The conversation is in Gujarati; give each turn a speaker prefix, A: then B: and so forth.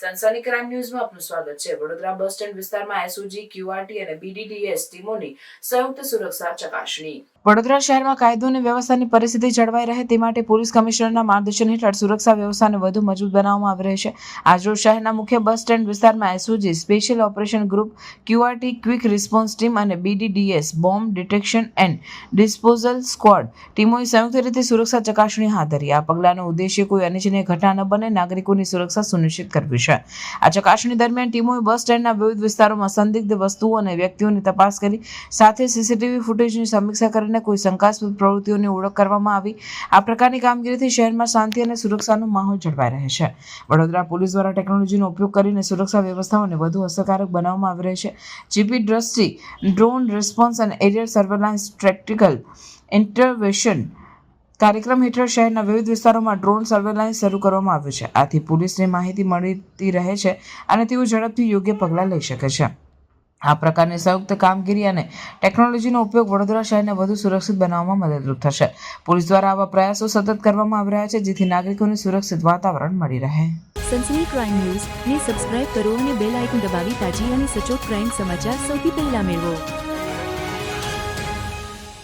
A: સનસની ક્રાઇમ ન્યૂઝમાં આપનું સ્વાગત છે. વડોદરા બસ સ્ટેન્ડ વિસ્તારમાં એસઓજી, ક્યુઆરટી અને બીડીડીએસ ટીમોની સંયુક્ત સુરક્ષા ચકાસણી. વડોદરા શહેરમાં કાયદો અને વ્યવસ્થાની પરિસ્થિતિ જળવાઈ રહે તે માટે પોલીસ કમિશનરના માર્ગદર્શન હેઠળ સુરક્ષા વ્યવસ્થાને વધુ મજબૂત બનાવવામાં આવી રહી છે. આજરોજ શહેરના મુખ્ય બસ સ્ટેન્ડ વિસ્તારમાં SOG, special operation group, QRT, quick response team અને BDDS, bomb detection and disposal squad ટીમોએ સંયુક્ત રીતે સુરક્ષા ચકાસણી હાથ ધરી. આ પગલાંનો ઉદ્દેશ્ય કોઈ અનિચ્છનીય ઘટના ન બને, નાગરિકોની સુરક્ષા સુનિશ્ચિત કરવી છે. આ ચકાસણી દરમિયાન ટીમોએ બસ સ્ટેન્ડના વિવિધ વિસ્તારોમાં સંદિગ્ધ વસ્તુઓ અને વ્યક્તિઓની તપાસ કરી, સાથે સીસીટીવી ફૂટેજની સમીક્ષા કરીને કોઈ શંકાસ્પદ પ્રવૃત્તિઓની ઓળખ કરવામાં આવી. આ પ્રકારની કામગીરીથી શહેરમાં શાંતિ અને સુરક્ષાનો માહોલ જળવાઈ રહે છે. વડોદરા પોલીસ દ્વારા ટેકનોલોજીનો ઉપયોગ કરીને સુરક્ષા વ્યવસ્થાઓને વધુ અસરકારક બનાવવામાં આવી રહી છે. જીપી દ્રષ્ટિ, ડ્રોન રિસ્પોન્સ અને એરિયલ સર્વેલન્સ ટ્રેક્ટિકલ ઇન્ટરવેશન કાર્યક્રમ હેઠળ શહેરના વિવિધ વિસ્તારોમાં ડ્રોન સર્વેલન્સ શરૂ કરવામાં આવ્યું છે. આથી પોલીસને માહિતી મળતી રહે છે અને તેઓ ઝડપથી યોગ્ય પગલાં લઈ શકે છે. આ પ્રકારની સંયુક્ત કામગીરી અને ટેકનોલોજીનો ઉપયોગ વડોદરા શહેરને વધુ સુરક્ષિત બનાવવામાં મદદરૂપ થશે. પોલીસ દ્વારા આવા પ્રયાસો સતત કરવામાં આવી રહ્યા છે, જેથી નાગરિકોને સુરક્ષિત વાતાવરણ મળી રહે.
B: સનસની ક્રાઇમ ન્યૂઝ ને સબસ્ક્રાઇબ કરો અને બેલ આઇકન દબાવી તાજી અને સચોટ ક્રાઇમ સમાચાર સૌથી પહેલા મેળવો.